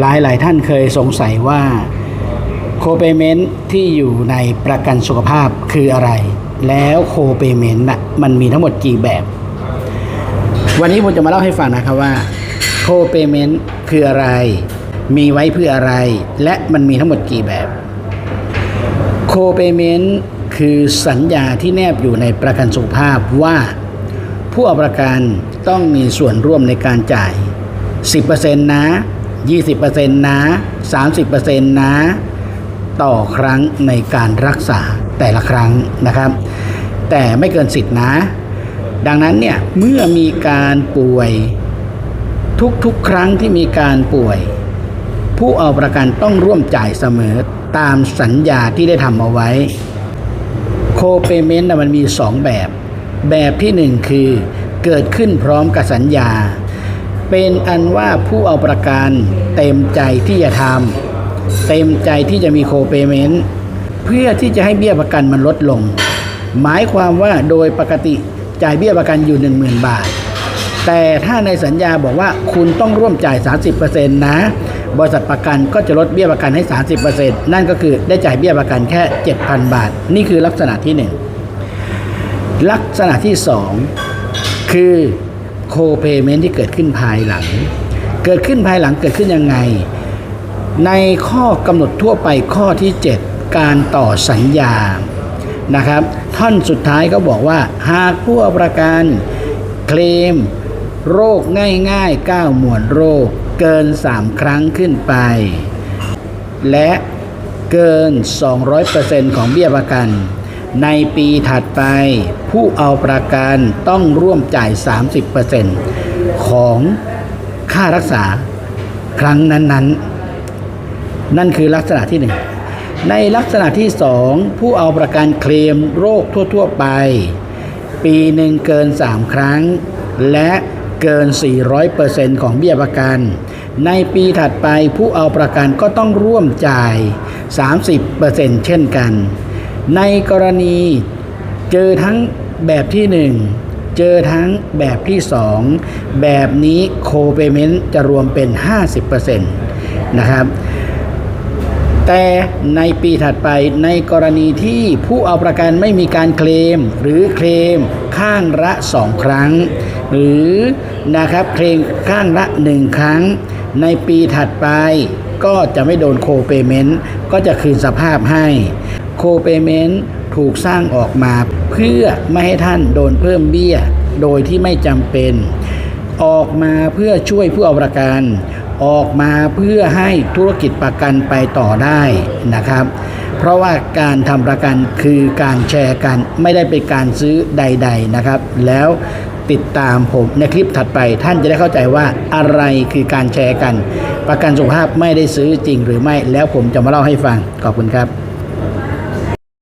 หลายหลายท่านเคยสงสัยว่าโคเปเมนต์ที่อยู่ในประกันสุขภาพคืออะไร แล้วโคเปเมนต์น่ะมันมีทั้งหมดกี่แบบ วันนี้ผมจะมาเล่าให้ฟังนะครับว่าโคเปเมนต์คืออะไร มีไว้เพื่ออะไร และมันมีทั้งหมดกี่แบบโคเปเมนต์คือสัญญาที่แนบอยู่ในประกันสุขภาพว่า ผู้เอาประกันต้องมีส่วนร่วมในการจ่าย 10%นะ 20%นะ 30%นะ ต่อครั้งในการรักษาแต่ละครั้งนะครับ แต่ไม่เกินสิทธินะ ดังนั้นเนี่ยเมื่อมีการป่วยทุกๆ ครั้งที่มีการป่วย ผู้เอาประกันต้องร่วมจ่ายเสมอตามสัญญาที่ได้ทำเอาไว้โคเปเมนต์มันมี 2 แบบ แบบที่ 1 คือเกิดขึ้นพร้อมกับสัญญา เป็นอันว่าผู้เอาประกันเต็มใจที่จะทำเต็มใจที่จะมีโคเปเมนต์เพื่อที่จะให้เบี้ยประกันมันลดลง หมายความว่าโดยปกติจ่ายเบี้ยประกันอยู่ 10,000 บาท แต่ถ้าในสัญญาบอกว่าคุณต้องร่วมจ่าย 30%นะ บริษัทประกันก็จะลดเบี้ยประกันให้ 30%นั่นก็คือได้จ่ายเบี้ยประกันแค่ 7,000 บาท นี่คือลักษณะที่ 1 ลักษณะที่ 2 คือ โคเ a เมนที่เกิดขึ้นภายหลัง เกิดขึ้นภายหลังเกิดขึ้นยังไง ในข้อกำหนดทั่วไปข้อที่ 7 การต่อสัญญานะครับ ท่อนสุดท้ายก็บอกว่า หากผู้ประกันเคลม โรคง่ายๆ 9 หมวดโรค เกิน 3 ครั้งขึ้นไป และเกิน 200%ของเบี้ยประกัน ในปีถัดไป ผู้เอาประกันต้องร่วมจ่าย 30%ของค่ารักษาครั้งนั้นๆนั่นคือลักษณะที่หนึ่งในลักษณะที่สองผู้เอาประกันเคลมโรคทั่ว ๆ ไป ปีหนึ่งเกิน 3 ครั้ง และเกิน 400%ของเบี้ยประกัน ในปีถัดไปผู้เอาประกันก็ต้องร่วมจ่าย 30%เช่นกัน ในกรณีเจอทั้งแบบที่ 1 เจอทั้งแบบที่ 2 แบบนี้โคเปเมนต์จะรวมเป็น 50%นะครับแต่ในปีถัดไปในกรณีที่ผู้เอาประกันไม่มีการเคลม หรือเคลมข้างละสองครั้ง หรือนะครับเคลมข้างละหนึ่งครั้ง ในปีถัดไปก็จะไม่โดนโคเปเมนต์ก็จะคืนสภาพให้ โคเปเมนต์ถูกสร้างออกมาเพื่อไม่ให้ท่านโดนเพิ่มเบี้ย โดยที่ไม่จำเป็น ออกมาเพื่อช่วยผู้เอาประกัน ออกมาเพื่อให้ธุรกิจประกันไปต่อได้นะครับ เพราะว่าการทำประกันคือการแชร์กันไม่ได้เป็นการซื้อใด ๆนะครับ แล้วติดตามผมในคลิปถัดไปท่านจะได้เข้าใจว่าอะไรคือการแชร์กัน ประกันสุขภาพไม่ได้ซื้อจริงหรือไม่แล้วผมจะมาเล่าให้ฟังขอบคุณครับ